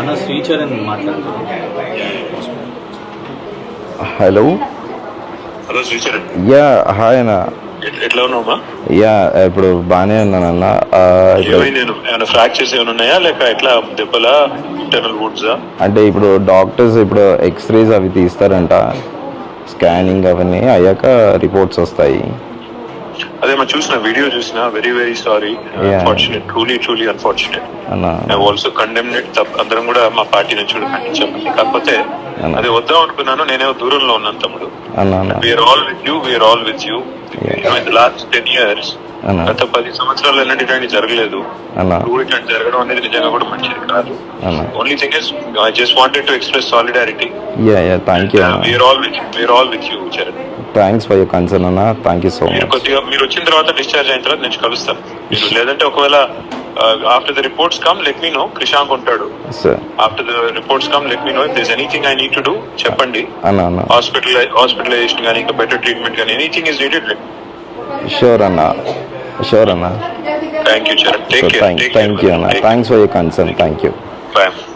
అన్న శ్రీచరణ్ మాట్లాడుతున్నాను hello hello Sricharan. Yeah hi అన్న. ఎట్- ఎట్లా ఉన్నావమ్మా యా ఇప్పుడు బాగానే ఉన్నానన్న ఆ, ఇప్పుడు ఏమైంది? నేను ఏమైనా ఫ్రాక్చర్స్ ఏమైనా ఉన్నాయా? లేక ఎట్లా? దెబ్బలా? ఇంటర్నల్ వుడ్సా అంటే ఇప్పుడు డాక్టర్స్ ఇప్పుడు ఎక్స్రేస్ అవి తీస్తారంట. స్కానింగ్ అవన్నీ అయ్యాక రిపోర్ట్స్ వస్తాయి. అదే మా చూసిన వీడియో చూసిన very very sorry. Unfortunate truly truly unfortunate also condemn it అందరం కూడా మా పార్టీ నుంచి కూడా ఖండించామండి కాకపోతే. అది వద్దాం అనుకున్నాను. నేనే దూరంలో ఉన్నాను తమ్ముడు. We are all with you we are all with you last ten years గత పది సంవత్సరాలు ఎన్నటి ఇట్లాంటి జరగలేదు. ఇప్పుడు ఇట్లాంటి జరగడం అనేది నిజంగా కూడా మంచిది కాదు. Only thing is I just wanted to express solidarity yeah yeah thank you అన్న we are all with we are all with you Charan thanks for your concern అన్న. థ్యాంక్ యూ సో మచ్ కొద్దిగా మీరు వచ్చిన తర్వాత discharge అయిన తర్వాత నేను కలుస్తాను. మీరు లేదంటే ఒకవేళ after the reports come let me know Krishank ఉంటాడు. Sir after the reports come let me know if this anything I need to do చెప్పండి. అన్న అన్న. హాస్పిటల్ హాస్పిటలైజేషన్ కానీ ఇంకా బెటర్ ట్రీట్మెంట్ కానీ ఎనీథింగ్ ఇస్ నీడెడ్ షూర్ అన్న. Sure, Anna. Thank you, sir. Take so care. Thank, Take thank care. you, Anna. Thanks for your concern. Thank you. Bye.